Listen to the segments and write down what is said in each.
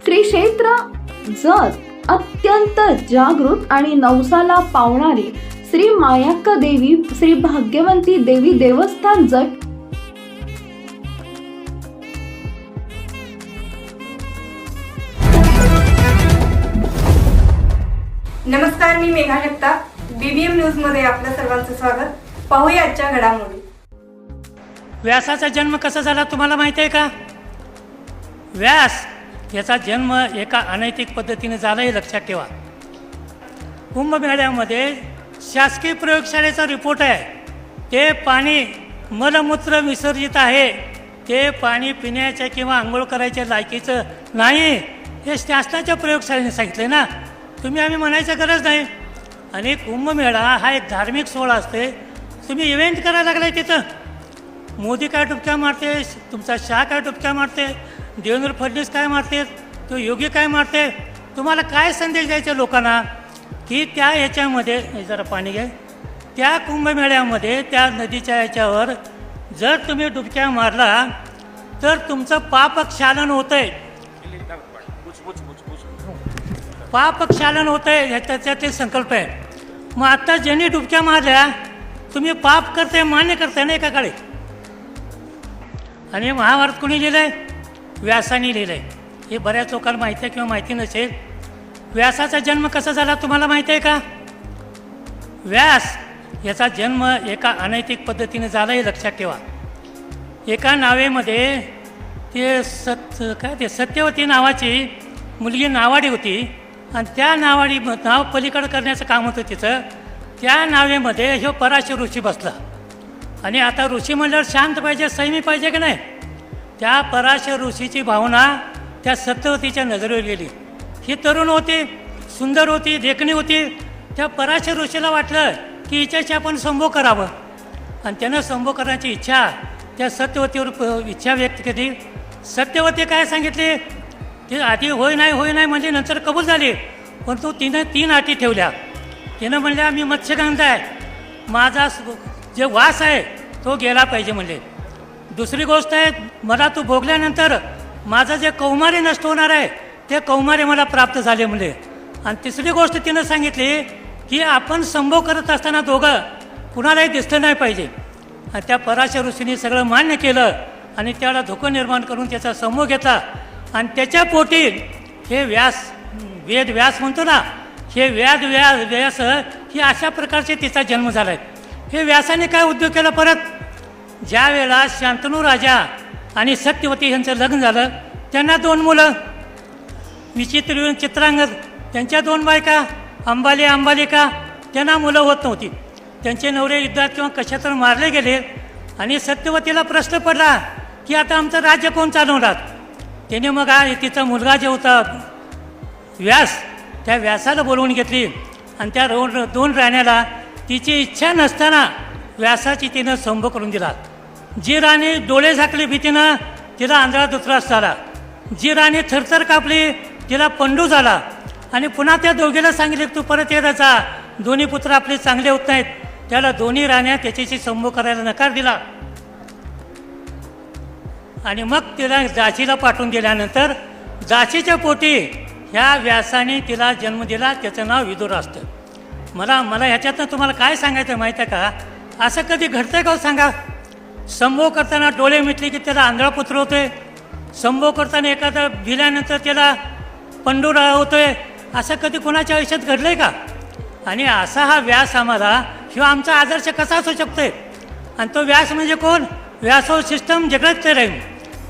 श्री क्षेत्र जत अत्यंत जागृत आणि नवसाला पावणारी श्री मायाक्का देवी श्री भाग्यवंती देवी देवस्थान जट नमस्कार मी मेघा जगताप. बीबीएम न्यूजमध्ये आपल्या सर्वांचं स्वागत. पाहूया आजच्या घडामोडी. व्यासाचा जन्म कसा झाला तुम्हाला माहिती आहे का? व्यास याचा जन्म एका अनैतिक पद्धतीने झाला हे लक्षात ठेवा. कुंभमेळ्यामध्ये शासकीय प्रयोगशाळेचा रिपोर्ट आहे. ते पाणी मलमूत्र विसर्जित आहे. ते पाणी पिण्याच्या किंवा आंघोळ करायच्या लायकीचं नाही हे शासनाच्या प्रयोगशाळेने सांगितले ना. तुम्ही आम्ही म्हणायचं गरज नाही. आणि कुंभमेळा हा एक धार्मिक सोहळा असते तुम्ही इव्हेंट करायला लागलाय तिथं. मोदी काय टुपक्या मारते तुमचा शाह काय टुपक्या मारते? देवेंद्र फडणवीस काय मारते तो योगी काय मारते तुम्हाला काय संदेश द्यायचा लोकांना? की त्या ह्याच्यामध्ये हे जरा पाणी घ्या. त्या कुंभमेळ्यामध्ये त्या नदीच्या याच्यावर जर तुम्ही डुबक्या मारला तर तुमचं पापक्षालन होतं आहे पापक्षालन होतं आहे ह्या त्याच्यातले संकल्प आहे मग आता ज्यांनी डुबक्या मारल्या तुम्ही पाप करते मान्य करताय ना एकाकडे? आणि महाभारत कोणी लिहिलं आहे व्यासाने लिहिलं आहे हे बऱ्याच लोकांना माहिती आहे किंवा माहिती नसेल. व्यासाचा जन्म कसा झाला तुम्हाला माहिती आहे का? व्यास याचा जन्म एका अनैतिक पद्धतीने झाला हे लक्षात ठेवा. एका नावेमध्ये ते सत काय ते सत्यवती नावाची मुलगी नावाडी होती आणि त्या नावाडी नाव पलीकडं करण्याचं काम होतं तिचं. त्या नावेमध्ये ह्यो पराशर ऋषी बसला. आणि आता ऋषी म्हणल्यावर शांत पाहिजे सैमी पाहिजे की नाही? त्या पराशर ऋषीची भावना त्या सत्यवतीच्या नजरेवर गेली. ही तरुण होती सुंदर होती देखणी होती. त्या पराशर ऋषीला वाटलं की हिच्याशी आपण संभोग करावं. आणि त्यानं संभोग करण्याची इच्छा त्या सत्यवतीवर इच्छा व्यक्त केली. सत्यवती काय सांगितली? ती आधी होय नाही होय नाही म्हणजे नंतर कबूल झाली. पण तो तिनं तीन अटी ठेवल्या. तिनं म्हणल्या मी मत्स्यगंध आहे. माझा जे वास आहे तो गेला पाहिजे म्हणले. दुसरी गोष्ट आहे मला तू भोगल्यानंतर माझं जे कौमारी नष्ट होणार आहे ते कौमारी मला प्राप्त झाले म्हणजे आणि तिसरी गोष्ट तिनं सांगितली की आपण संभोग करत असताना दोघं कुणालाही दिसलं नाही पाहिजे. आणि त्या पराशर ऋषीने सगळं मान्य केलं आणि त्याला धोकं निर्माण करून त्याचा समूह घेतला. आणि त्याच्या पोटी हे व्यास वेद व्यास म्हणतो ना हे व्याद व्यास व्यास ही अशा प्रकारचे तिचा जन्म झाला आहे हे व्यासाने काय उद्योग केला परत? ज्या वेळेला शांतनू राजा आणि सत्यवती यांचं लग्न झालं त्यांना दोन मुलं. विचित्र चित्रांगद त्यांच्या दोन बायका अंबाली अंबालिका त्यांना मुलं होत नव्हती. त्यांचे नवरे युद्धात किंवा कशात मारले गेले आणि सत्यवतीला प्रश्न पडला की आता आमचं राज्य कोण चालवणार? त्याने मग हा तिचा मुलगा जे होता व्यास त्या व्यासाला बोलवून घेतली आणि त्या दोन दोन राण्याला तिची इच्छा नसताना व्यासाची तिनं संभ करून दिला. जी राणी डोळे झाकली भीतीनं तिला आंधळा दुत्रास झाला. जी राणी थरथर कापली तिला पंडू झाला. आणि पुन्हा त्या दोघीला सांगितले तू परत येत जा दोन्ही पुत्र आपले चांगले होत नाहीत. त्याला दोन्ही राण्या त्याच्याशी संभोग करायला नकार दिला. आणि मग तिला जाशीला पाठवून दिल्यानंतर जाशीच्या पोटी ह्या व्यासाने तिला जन्म दिला त्याचं नाव विदुर असतं. मला मला ह्याच्यातनं तुम्हाला काय सांगायचं माहीत आहे का? असं कधी घडतं का हो सांगा? संभोग करताना डोळे मिटले की त्याला आंधळा पुत्र होते संभोग करताना एखादा भिल्यानंतर त्याला पंडुरा होतोय. असं कधी कोणाच्या आयुष्यात घडलंय का? आणि असा हा व्यास आम्हाला किंवा आमचा आदर्श कसा असू शकतोय? आणि तो व्यास म्हणजे कोण? व्यासो सिस्टम जगत राहील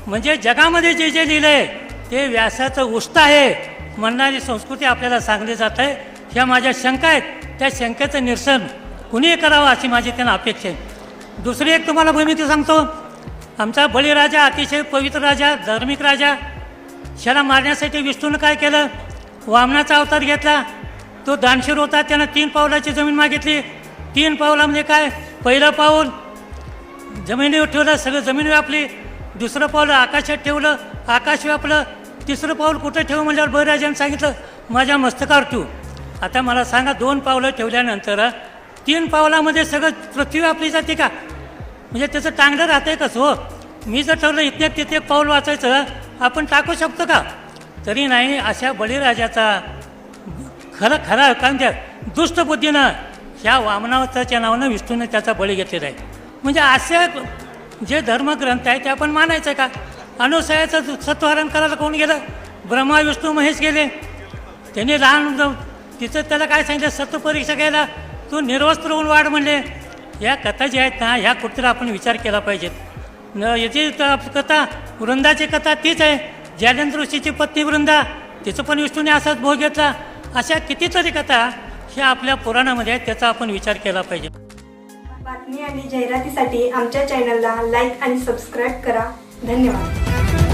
म्हणजे जगामध्ये जे जे लिहिलं आहे ते व्यासाचं उष्ट आहे म्हणणारी संस्कृती आपल्याला सांगली जात आहे. ह्या माझ्या शंका आहेत. त्या शंकेचं निरसन कुणीही करावं अशी माझी त्यांना अपेक्षा आहे. दुसरी एक तुम्हाला भूमिती सांगतो. आमचा बळीराजा अतिशय पवित्र राजा धार्मिक राजा ह्याला मारण्यासाठी विष्णूनं काय केलं? वामनाचा अवतार घेतला. तो दानशूर होता त्यानं तीन पावलाची जमीन मागितली. तीन पावलामध्ये म्हणजे काय? पहिलं पाऊल जमिनीवर ठेवलं सगळं जमीन व्यापली. दुसरं पाऊल आकाशात ठेवलं आकाश व्यापलं. तिसरं पाऊल कुठं ठेवू म्हणल्यावर बळीराजाने सांगितलं माझ्या मस्तकावर ठेवू. आता मला सांगा दोन पावलं ठेवल्यानंतर तीन पावलामध्ये सगळं पृथ्वी व्यापली जाते का? म्हणजे त्याचं टांगडं राहतंय कसं हो मी जर ठरलं इथे तिथे पाऊल वाचायचं आपण टाकू शकतो का? तरी नाही अशा बळीराजाचा खरं खरं कारण त्या दुष्टबुद्धीनं ह्या वामनावताच्या नावानं विष्णूने त्याचा बळी घेतलेला आहे. म्हणजे असे जे धर्मग्रंथ आहे ते आपण मानायचं का? अनुसयाचं सत्वहरण करायला कोण गेलं? ब्रह्मा विष्णू महेश गेले. त्यांनी लहान तिचं त्याला काय सांगितलं? सत्वपरीक्षा घ्यायला. तू निर्वस्त्र होऊन वाढ म्हणले. या कथा ज्या आहेत ना ह्या कुठेतरी आपण विचार केला पाहिजेत. याची कथा वृंदाची कथा तीच आहे. ज्ञानेंद्र ऋषीची पत्नी वृंदा तिचं पण विष्णूने असाच भोग घेतला. अशा कितीतरी कथा ह्या आपल्या पुराणामध्ये आहेत त्याचा आपण विचार केला पाहिजे. बातमी आणि जाहिरातीसाठी आमच्या चॅनलला लाईक आणि सबस्क्राईब करा. धन्यवाद.